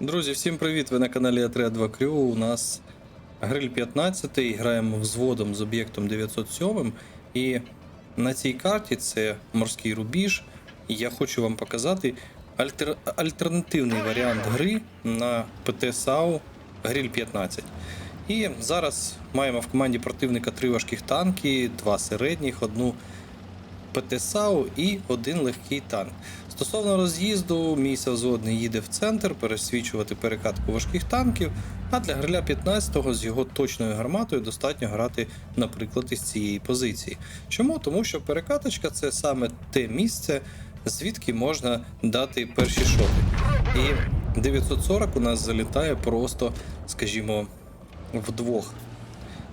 Друзі, всім привіт! Ви на каналі А3 2 Crew. У нас гриль 15, граємо взводом з об'єктом 907. І на цій карті це морський рубіж. І я хочу вам показати альтер... альтернативний варіант гри на ПТ САУ Гриль 15. І зараз маємо в команді противника три важких танки, два середніх, одну ПТ-САУ і один легкий танк. Стосовно роз'їзду, мій завзводний їде в центр пересвічувати перекатку важких танків, а для гриля 15-го з його точною гарматою достатньо грати, наприклад, із цієї позиції. Чому? Тому що перекаточка це саме те місце, звідки можна дати перші шоти. І 940 у нас залітає просто, скажімо, вдвох.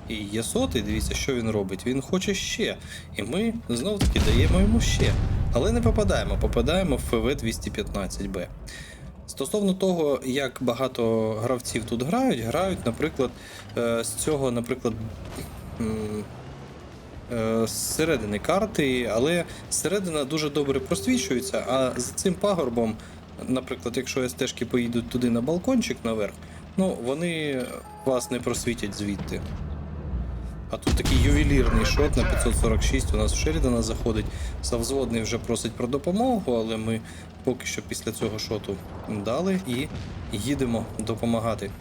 І є сотий, дивіться, що він робить. Він хоче ще. І ми знов таки даємо йому ще. Але не попадаємо, попадаємо в ФВ 215Б. Стосовно того, як багато гравців тут грають, грають, наприклад, е, з цього, наприклад, е, з середини карти, але середина дуже добре просвічується, а за цим пагорбом, наприклад, якщо СТшки поїдуть туди на балкончик наверх, ну вони вас не просвітять звідти. А тут такий ювелірний шот на 546 у нас в Шерідана заходить. Савзводний вже просить про допомогу, але ми поки що після цього шоту дали і їдемо допомагати.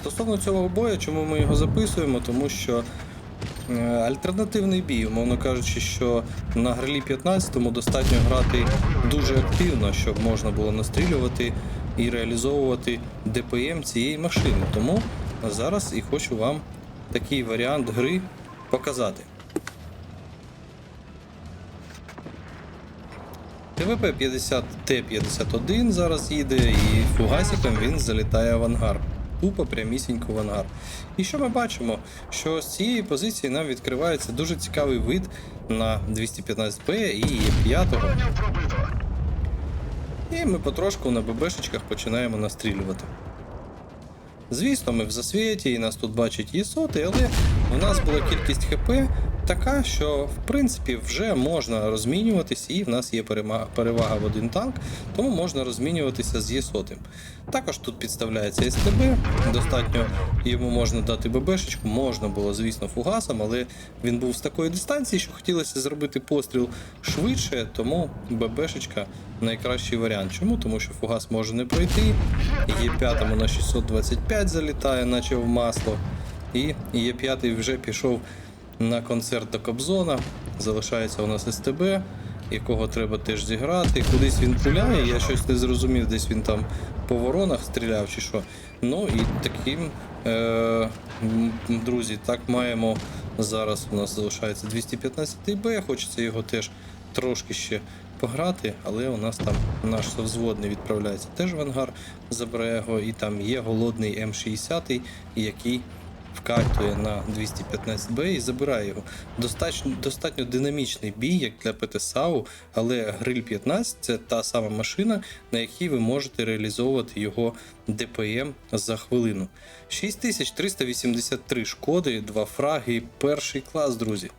Стосовно цього бою, чому ми його записуємо? Тому що е, альтернативний бій, умовно кажучи, що на грилі 15 достатньо грати дуже активно, щоб можна було настрілювати і реалізовувати ДПМ цієї машини. Тому зараз і хочу вам такий варіант гри показати. ТВП 50 Т-51 зараз їде, і фугасиком він залітає в ангар. Тупо прямісінько в ангар. І що ми бачимо? Що з цієї позиції нам відкривається дуже цікавий вид на 215П і Є5. І ми потрошку на ББшечках починаємо настрілювати. Звісно, ми в засвіті, і нас тут бачать і соти, але в нас була кількість ХП така, що в принципі вже можна розмінюватись, і в нас є перевага в один танк, тому можна розмінюватися з ЄСотим. Також тут підставляється СТБ, достатньо йому можна дати ББшечку, можна було, звісно, фугасом, але він був з такої дистанції, що хотілося зробити постріл швидше, тому ББшечка найкращий варіант. Чому? Тому що фугас може не пройти, є п'ятому на 625 залітає, наче в масло. І є п'ятий вже пішов на концерт до Кобзона. Залишається у нас СТБ, якого треба теж зіграти. Кудись він пуляє, я щось не зрозумів, десь він там по воронах стріляв чи що. Ну і таким, е, друзі, так маємо. Зараз у нас залишається 215 Б, хочеться його теж трошки ще пограти, але у нас там наш совзводний відправляється теж в ангар, забере його, і там є голодний М60, який вкатує на 215Б і забирає його. Достатньо, достатньо динамічний бій, як для ПТСАУ, але гриль 15 це та сама машина, на якій ви можете реалізовувати його ДПМ за хвилину. 6383 шкоди, 2 фраги, перший клас, друзі.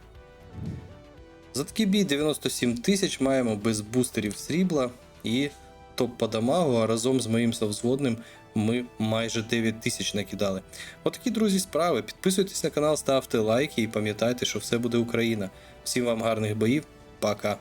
За такий бій 97 тисяч маємо без бустерів срібла і топ по дамагу, а разом з моїм совзводним ми майже 9 тисяч накидали. Отакі, друзі, справи. Підписуйтесь на канал, ставте лайки і пам'ятайте, що все буде Україна. Всім вам гарних боїв. Пока.